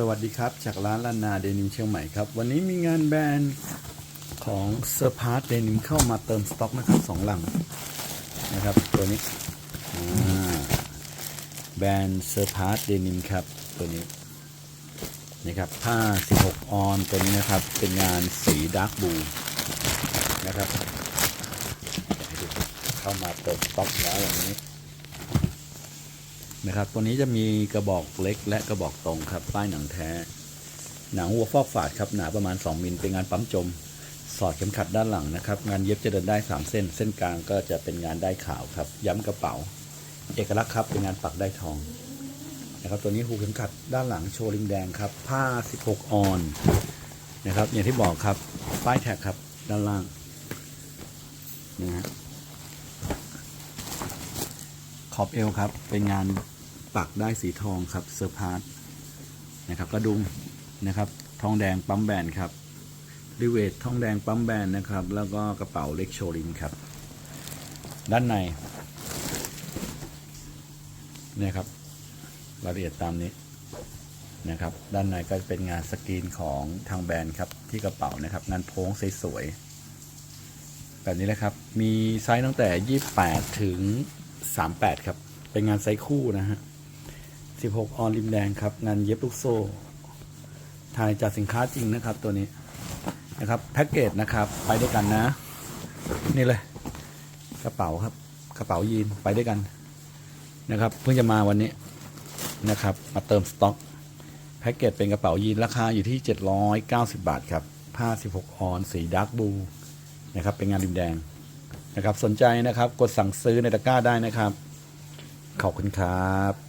สวัสดีครับ จากร้านลานาเดนิมเชียงใหม่ครับ วันนี้มีงานแบรนด์ของเซอร์พาร์ตเดนิมเข้ามาเติมสต็อกนะครับสองลังนะครับตัวนี้แบรนด์เซอร์พาร์ตเดนิมครับตัวนี้นะครับผ้า 16 ออนตัวนี้นะครับ เป็นงานสีดาร์กบูนะครับเข้ามาเติมสต็อกแล้ววันนี้ นะครับตัวนี้จะมีกระบอกเล็กและกระบอกตรงครับป้ายหนังแท้ หนังวัวฟอกฝาดครับหนาประมาณ 2 มิลเป็นงานปั๊มจม สอดเข็มขัดด้านหลังนะครับ งานเย็บจะเดินได้ 3 เส้น เส้นกลางก็จะเป็นงานได้ขาวครับ ย้ำกระเป๋า เอกลักษณ์ครับเป็นงานปักได้ทองนะครับตัวนี้หูเข็มขัดด้านหลังโชว์ริมแดงครับ ผ้า 16 ออนนะครับอย่างที่บอกครับป้ายแท็กครับด้านล่างนะฮะขอบเอวครับเป็นงาน ปักได้สีทองครับเซอร์พาร์ตนะครับกระดุมนะครับทองแดงปั๊มแบนครับริเวททองแดงปั๊มแบนนะครับ แล้วก็กระเป๋าเล็กโชลินครับ ด้านในเนี่ยครับรายละเอียดตามนี้นะครับ ด้านในก็เป็นงานสกรีนของทางแบรนด์ครับที่กระเป๋านะครับ งานโพ้งสวยๆแบบนี้นะครับ มีไซส์ตั้งแต่ 28 ถึง 38 ครับ เป็นงานไซส์คู่นะฮะ 16 ออนริมแดงครับ งานเย็บลูกโซ่ถ่ายจากสินค้าจริงนะครับ ตัวนี้นะครับแพ็กเกจนะครับไปด้วยกันนะ นี่เลย กระเป๋าครับ กระเป๋ายีนไปด้วยกันนะครับ เพิ่งจะมาวันนี้นะครับ มาเติมสต็อกแพ็กเกจเป็นกระเป๋ายีนราคาอยู่ที่ 790 บาทครับผ้า 16 ออนสีดาร์กบลูนะครับ เป็นงานริมแดงนะครับ สนใจนะครับ กดสั่งซื้อในตะกร้าได้นะครับ ขอบคุณครับ